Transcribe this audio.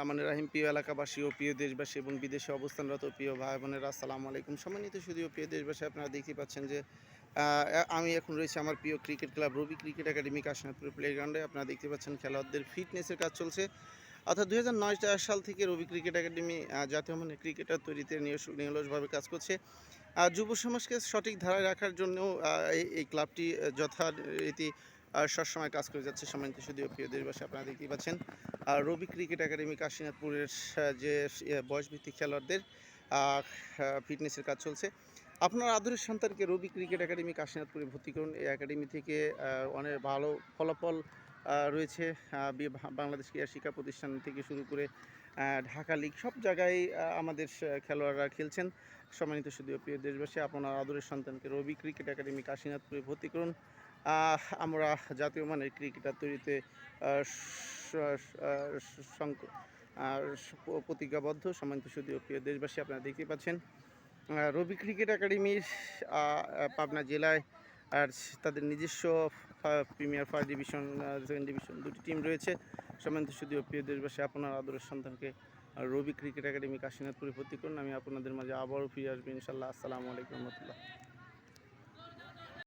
আমান রাহিম, প্রিয় এলাকাবাসী ও প্রিয় দেশবাসী এবং বিদেশে অবস্থানরত প্রিয় ভাই বোনেরা, আসসালামু আলাইকুম। সম্মানিত শুধু প্রিয় দেশবাসী, আপনারা দেখতে পাচ্ছেন যে আমি এখন রয়েছে আমার প্রিয় cricket club Robi cricket academy Kashinathpur প্লেগ্রাউন্ডে আপনারা দেখতে পাচ্ছেন খেলোয়াড়দের ফিটনেসের কাজ চলছে। অর্থাৎ দু হাজার নয় সাল থেকে রবি ক্রিকেট একাডেমি জাতীয় মানের ক্রিকেটার তৈরিতে নিরলসভাবে কাজ করছে। আর যুব সমাজকে সঠিক ধারায় রাখার জন্য এই ক্লাবটি যথারীতি সবসময় কাজ করে যাচ্ছে সম্মানিত শুধু প্রিয় দেশবাসী, আপনারা দেখতেই পাচ্ছেন। আর রবি ক্রিকেট একাডেমি কাশীনাথপুরের যে বয়সভিত্তিক খেলোয়াড়দের ফিটনেসের কাজ চলছে। আপনার আদরের সন্তানকে রবি ক্রিকেট একাডেমি কাশীনাথপুরে ভর্তি করুন। এই একাডেমি থেকে অনেক ভালো ফলাফল রয়েছে বাংলাদেশ ক্রীড়া শিক্ষা প্রতিষ্ঠান থেকে শুরু করে ঢাকা লিগ, সব জায়গায় আমাদের খেলোয়াড়রা খেলছেন। সম্মানিত শুধু প্রিয় দেশবাসী, আপনার আদরের সন্তানকে রবি ক্রিকেট একাডেমি কাশীনাথপুরে ভর্তি করুন। আমরা জাতীয় মানের ক্রিকেটার তৈরিতে প্রতিজ্ঞাবদ্ধ। সম্মানিত শুধু প্রিয় দেশবাসী, আপনারা দেখতে পাচ্ছেন। রবি ক্রিকেট একাডেমির পাবনা জেলায় আর তাদের নিজস্ব premier first division second division দুটি টিম রয়েছে। সম্মানিত শুধু প্রিয় দেশবাসী, আপনার আদরের সন্তানকে রবি ক্রিকেট একাডেমি কাশীনাথপুরে ভর্তি করুন। আমি আপনাদের মাঝে আবারও ফিরে আসব ইনশাল্লাহ আসসালামু আলাইকুম রহমতুল্লাহ।